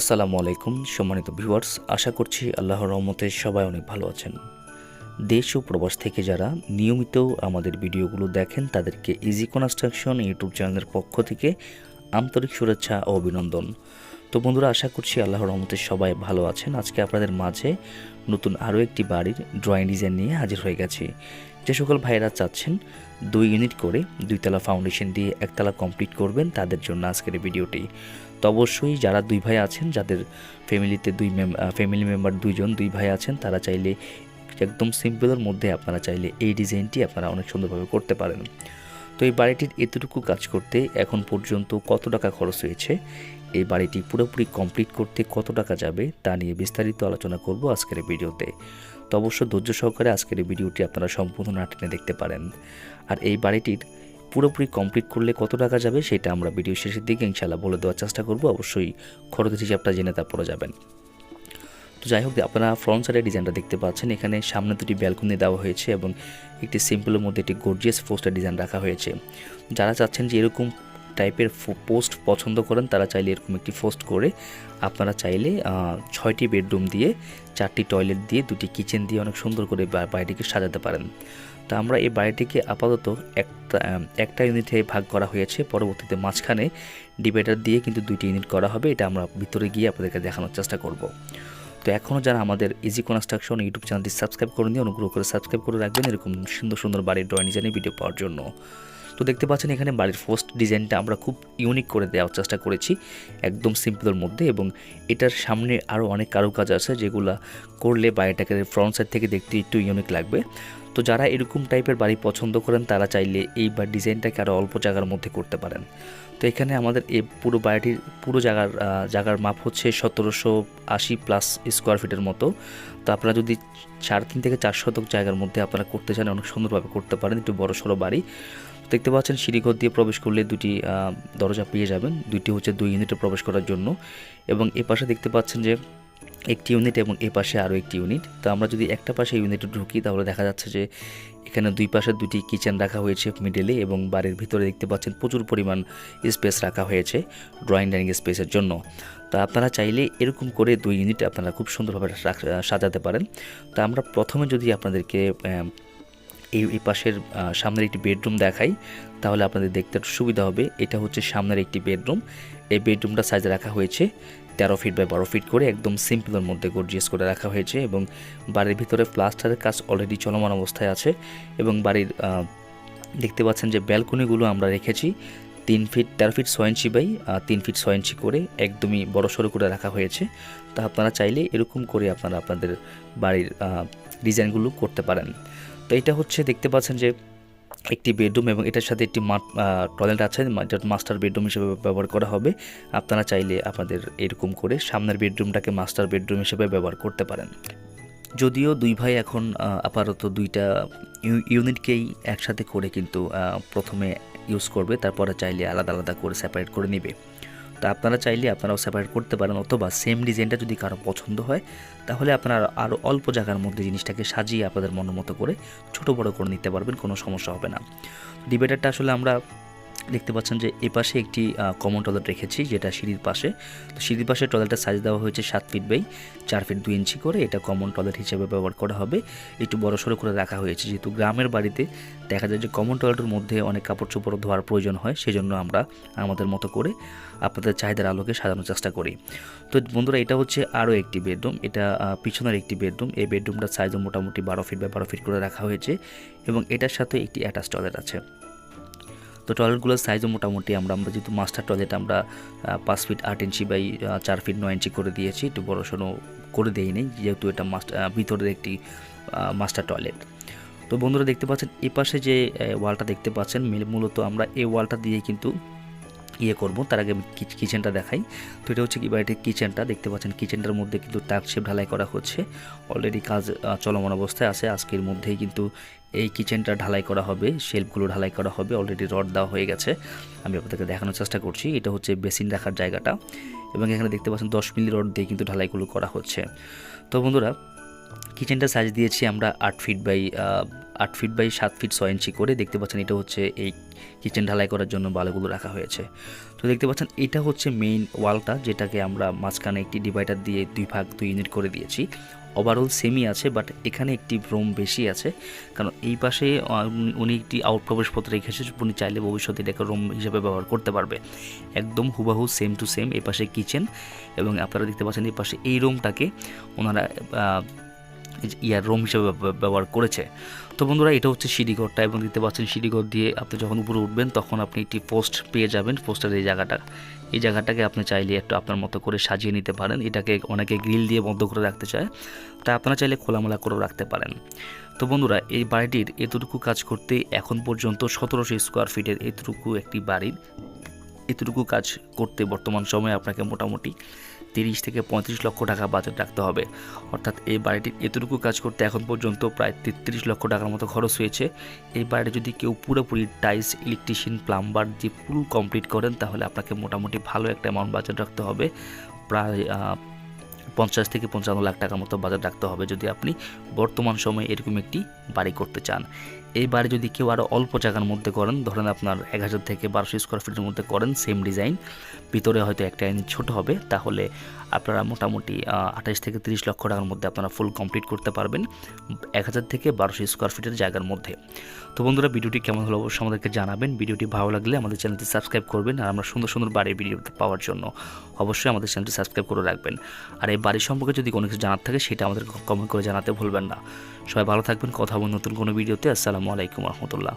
আসসালামু আলাইকুম, সম্মানিত ভিউয়ার্স, আশা করছি আল্লাহর রহমতে সবাই অনেক ভালো আছেন। দেশ ও প্রবাস থেকে যারা নিয়মিত আমাদের ভিডিওগুলো দেখেন, তাদেরকে ইজি কনস্ট্রাকশন ইউটিউব চ্যানেলের পক্ষ থেকে আন্তরিক শুভেচ্ছা ও অভিনন্দন। তো বন্ধুরা, আশা করছি আল্লাহর রহমতে সবাই ভালো আছেন। আজকে আপনাদের মাঝে নতুন আরও একটি বাড়ির ড্রয়িং ডিজাইন নিয়ে হাজির হয়ে গেছি। যে সকল ভাইয়েরা চাচ্ছেন দুই ইউনিট করে দুইতলা ফাউন্ডেশন দিয়ে একতলা কমপ্লিট করবেন, তাদের জন্য আজকের ভিডিওটি। তো অবশ্যই যারা দুই ভাই আছেন, যাদের ফ্যামিলিতে দুই ফ্যামিলি মেম্বার দুইজন, দুই ভাই আছেন, তারা চাইলে একদম সিম্পলের মধ্যে আপনারা চাইলে এই ডিজাইনটি আপনারা অনেক সুন্দরভাবে করতে পারেন। তো এই বাড়িটির এতটুকু কাজ করতে এখন পর্যন্ত কত টাকা খরচ হয়েছে? এই বাড়িটি পুরোপুরি কমপ্লিট করতে কত টাকা যাবে, তা নিয়ে বিস্তারিত আলোচনা করব আজকের ভিডিওতে। তো অবশ্য ধৈর্য সহকারে আজকের এই ভিডিওটি আপনারা সম্পূর্ণ নাটনে দেখতে পারেন। আর এই বাড়িটির পুরোপুরি কমপ্লিট করলে কত টাকা যাবে সেটা আমরা ভিডিও শেষের দিকে ইনশাল্লাহ বলে দেওয়ার চেষ্টা করব। অবশ্যই খরচের হিসাবটা জেনে তারপরে যাবেন। তো যাই হোক আপনারা ফ্রন্ট সাইডের ডিজাইনটা দেখতে পাচ্ছেন। এখানে সামনে দুটি ব্যালকনি দেওয়া হয়েছে এবং একটি সিম্পলের মধ্যে একটি গর্জিয়াস পোস্টার ডিজাইন রাখা হয়েছে। যারা চাচ্ছেন যে এরকম টাইপের পোস্ট পছন্দ করেন, তারা চাইলে এরকম একটি পোস্ট করে, আপনারা চাইলে ছয়টি বেডরুম দিয়ে, চারটি টয়লেট দিয়ে, দুটি কিচেন দিয়ে অনেক সুন্দর করে বাড়িটিকে সাজাতে পারেন। তা আমরা এই বাড়িটিকে আপাতত একটা একটা ইউনিটে ভাগ করা হয়েছে। পরবর্তীতে মাঝখানে ডিভাইডার দিয়ে কিন্তু দুইটি ইউনিট করা হবে। এটা আমরা ভিতরে গিয়ে আপনাদেরকে দেখানোর চেষ্টা করব। তো এখনও যারা আমাদের ইজি কনস্ট্রাকশন ইউটিউব চ্যানেলটি সাবস্ক্রাইব করে নিয়ে অনুগ্রহ করে সাবস্ক্রাইব করে রাখবেন। এরকম সুন্দর সুন্দর বাড়ির ড্রয়িং ডিজাইনের ভিডিও পাওয়ার জন্য। তো দেখতে পাচ্ছেন এখানে বাড়ির ফার্স্ট ডিজাইনটা আমরা খুব ইউনিক করে দেওয়ার চেষ্টা করেছি, একদম সিম্পলের মধ্যে এবং এটার সামনে আরও অনেক কারুকাজ আছে যেগুলো করলে বাড়িটাকে ফ্রন্ট সাইড থেকে দেখতে একটু ইউনিক লাগবে। তো যারা এরকম টাইপের বাড়ি পছন্দ করেন, তারা চাইলে এই বা ডিজাইনটাকে আরও অল্প জায়গার মধ্যে করতে পারেন। তো এখানে আমাদের এই পুরো বাড়িটির পুরো জায়গার জায়গার মাপ হচ্ছে সতেরোশো আশি প্লাস স্কোয়ার ফিটের মতো। তো আপনারা যদি সাড়ে তিন থেকে চার শতক জায়গার মধ্যে আপনারা করতে চান, অনেক সুন্দরভাবে করতে পারেন। একটু বড় সড়ো বাড়ি। দেখতে পাচ্ছেন, সিঁড়িঘর দিয়ে প্রবেশ করলে দুটি দরজা পেয়ে যাবেন। দুইটি হচ্ছে দুই ইউনিটে প্রবেশ করার জন্য। এবং এ পাশে দেখতে পাচ্ছেন যে একটি ইউনিট এবং এ পাশে আরও একটি ইউনিট তো আমরা যদি একটা পাশে ইউনিটে ঢুকি, তাহলে দেখা যাচ্ছে যে এখানে দুই পাশে দুটি কিচেন রাখা হয়েছে মিডলে এবং বাড়ির ভিতরে দেখতে পাচ্ছেন প্রচুর পরিমাণ স্পেস রাখা হয়েছে ড্রয়িং ডাইনিং স্পেসের জন্য। তো আপনারা চাইলে এরকম করে দুই ইউনিট আপনারা খুব সুন্দরভাবে সাজাতে পারেন। তো আমরা প্রথমে যদি আপনাদেরকে এই এই পাশের সামনের একটি বেডরুম দেখাই, তাহলে আপনাদের দেখতে সুবিধা হবে। এটা হচ্ছে সামনের একটি বেডরুম এই বেডরুমটা সাইজে রাখা হয়েছে। তেরো ফিট বাই বারো ফিট করে একদম সিম্পলের মধ্যে গর্জিয়াস করে রাখা হয়েছে এবং বাড়ির ভিতরে প্লাস্টারের কাজ অলরেডি চলমান অবস্থায় আছে এবং বাড়ির দেখতে পাচ্ছেন যে ব্যালকনিগুলো আমরা রেখেছি তিন ফিট তেরো ফিট ছয় ইঞ্চি বাই তিন ফিট ছয় ইঞ্চি করে একদমই বড় সড়ো করে রাখা হয়েছে। তা আপনারা চাইলে এরকম করে আপনারা আপনাদের বাড়ির ডিজাইনগুলো করতে পারেন। তো এটা হচ্ছে দেখতে পাচ্ছেন যে একটি বেডরুম এবং এটার সাথে একটি টয়লেট আছে যেটা মাস্টার বেডরুম হিসেবে ব্যবহার করা হবে। আপনারা চাইলে আপনাদের এরকম করে সামনের বেডরুমটাকে মাস্টার বেডরুম হিসেবে ব্যবহার করতে পারেন। যদিও দুই ভাই এখন আপাতত দুইটা ইউনিটকেই একসাথে করে কিন্তু প্রথমে ইউজ করবে, তারপরে চাইলে আলাদা আলাদা করে সেপারেট করে নেবে। তা আপনারা চাইলে আপনারাও সেপারেট করতে পারেন অথবা সেম ডিজাইনটা যদি কারও পছন্দ হয়, তাহলে আপনারা আরও অল্প জায়গার মধ্যে জিনিসটাকে সাজিয়ে আপনাদের মন মতো করে ছোট বড় করে নিতে পারবেন, কোনো সমস্যা হবে না। ডিবেটারটা আসলে আমরা দেখতে পাচ্ছেন যে এ পাশে একটি কমন টয়লেট রেখেছি, যেটা সিঁড়ির পাশে। তো সিঁড়ির পাশে টয়লেটটা সাইজ দেওয়া হয়েছে সাত ফিট বাই চার ফিট দুই ইঞ্চি করে। এটা কমন টয়লেট হিসেবে ব্যবহার করা হবে। একটু বড় সড়ো করে রাখা হয়েছে। যেহেতু গ্রামের বাড়িতে দেখা যায় যে কমন টয়লেটের মধ্যে অনেক কাপড় চোপড় ধোয়ার প্রয়োজন হয়, সেজন্য আমরা আমাদের মতো করে আপনাদের চাহিদার আলোকে সাজানোর চেষ্টা করি। তো বন্ধুরা, এটা হচ্ছে আরও একটি বেডরুম এটা পিছনের একটি বেডরুম এই বেডরুমটার সাইজও মোটামুটি বারো ফিট বা বারো ফিট করে রাখা হয়েছে এবং এটার সাথে একটি অ্যাটাচ টয়লেট আছে। তো টয়লেটগুলোর সাইজও মোটামুটি আমরা আমরা যেহেতু মাস্টার টয়লেট আমরা পাঁচ ফিট আট ইঞ্চি বাই চার ফিট নয় ইঞ্চি করে দিয়েছি। একটু বড় সড়ো করে দেইনি যেহেতু এটা মাস্টার ভিতরের একটি মাস্টার টয়লেট তো বন্ধুরা দেখতে পাচ্ছেন এ পাশে যে ওয়ালটা দেখতে পাচ্ছেন মূলত আমরা এই ওয়ালটা দিয়ে কিন্তু ইয়ে করব, তার আগে কিচ- কিচেনটা দেখাই। তো এটা হচ্ছে কি বাড়িটির কিচেনটা, দেখতে পাচ্ছেন কিচেনটার মধ্যে কিন্তু টাক শেপ ঢালাই করা হচ্ছে। অলরেডি কাজ চলমান অবস্থায় আছে, আজকের মধ্যেই কিন্তু এই কিচেনটা ঢালাই করা হবে, শেলফগুলো ঢালাই করা হবে অলরেডি রড দেওয়া হয়ে গেছে। আমি আপনাদেরকে দেখানোর চেষ্টা করছি, এটা হচ্ছে বেসিন রাখার জায়গাটা। এবং এখানে দেখতে পাচ্ছেন দশ মিলি রড দিয়ে কিন্তু ঢালাইগুলো করা হচ্ছে। তো বন্ধুরা কিচেনটা সাইজ দিয়েছি আমরা আট ফিট বাই আট ফিট বাই সাত ফিট ছয় ইঞ্চি করে। দেখতে পাচ্ছেন এটা হচ্ছে এই কিচেন ঢালাই করার জন্য বালুগুলো রাখা হয়েছে। তো দেখতে পাচ্ছেন, এটা হচ্ছে মেইন ওয়ালটা যেটাকে আমরা মাঝখানে একটি ডিভাইডার দিয়ে দুই ভাগ, দুই ইউনিট করে দিয়েছি। ওভারঅল সেমই আছে বাট এখানে একটি রুম বেশি আছে। কারণ এই পাশে উনি- একটি আউট প্রবেশপত্র রেখেছে, উনি চাইলে ভবিষ্যতে এটাকে রুম হিসেবে ব্যবহার করতে পারবে। একদম হুবাহু সেম টু সেম এই পাশে কিচেন এবং আপনারা দেখতে পাচ্ছেন এই পাশে এই রুমটাকে ওনারা ইয়ার রুম হিসেবে ব্যবহার করেছে। তো বন্ধুরা, এটা হচ্ছে সিঁড়িঘরটা এবং দেখতে পাচ্ছেন সিঁড়িঘর দিয়ে আপনি যখন উপরে উঠবেন, তখন আপনি একটি পোস্ট পেয়ে যাবেন। পোস্টের এই জায়গাটা, এই জায়গাটাকে আপনি চাইলে একটু আপনার মতো করে সাজিয়ে নিতে পারেন। এটাকে অনেকে গ্রিল দিয়ে বন্ধ করে রাখতে চায় তাই আপনারা চাইলে খোলামেলা করেও রাখতে পারেন। তো বন্ধুরা, এই বাড়িটির এতটুকু কাজ করতে এখন পর্যন্ত সতেরোশো স্কোয়ার ফিটের এতটুকু একটি বাড়ির এতটুকু কাজ করতে বর্তমান সময়ে আপনাকে মোটামুটি তিরিশ থেকে পঁয়ত্রিশ লক্ষ টাকা বাজেট রাখতে হবে। অর্থাৎ এই বাড়িটির এতটুকু কাজ করতে এখন পর্যন্ত প্রায় তেত্রিশ লক্ষ টাকার মতো খরচ হয়েছে। এই বাড়িটি যদি কেউ পুরোপুরি টাইলস, ইলেকট্রিশিয়ান, প্লাম্বার দিয়ে ফুল কমপ্লিট করেন, তাহলে আপনাকে মোটামুটি ভালো একটা অ্যামাউন্ট বাজেট রাখতে হবে। প্রায় পঞ্চাশ থেকে পঞ্চান্ন লাখ টাকার মতো বাজেট রাখতে হবে যদি আপনি বর্তমান সময়ে এরকম একটি বাড়ি করতে চান। এই বাড়ি যদি কেউ আরও অল্প জায়গার মধ্যে করেন, ধরেন আপনার এক হাজার থেকে বারোশো স্কোয়ার ফিটের মধ্যে করেন সেম ডিজাইন ভিতরে হয়তো একটা ইউনিট ছোটো হবে, তাহলে আপনারা মোটামুটি আঠাশ থেকে তিরিশ লক্ষ টাকার মধ্যে আপনারা ফুল কমপ্লিট করতে পারবেন এক হাজার থেকে বারোশো স্কোয়ার ফিটের জায়গার মধ্যে। তো বন্ধুরা, ভিডিওটি কেমন হলো অবশ্যই আমাদেরকে জানাবেন। ভিডিওটি ভালো লাগলে আমাদের চ্যানেলটি সাবস্ক্রাইব করবেন আর আমরা সুন্দর সুন্দর বাড়ির ভিডিও পাওয়ার জন্য অবশ্যই আমাদের চ্যানেলটি সাবস্ক্রাইব করে রাখবেন। আর এই বাড়ির সম্পর্কে যদি কোনো কিছু জানার থাকে, সেটা আমাদের কমেন্ট করে জানাতে ভুলবেন না। সবাই ভালো থাকবেন, কথা হবে নতুন কোনো ভিডিওতে। আসসালামু আলাইকুম রহমতুল্লাহ।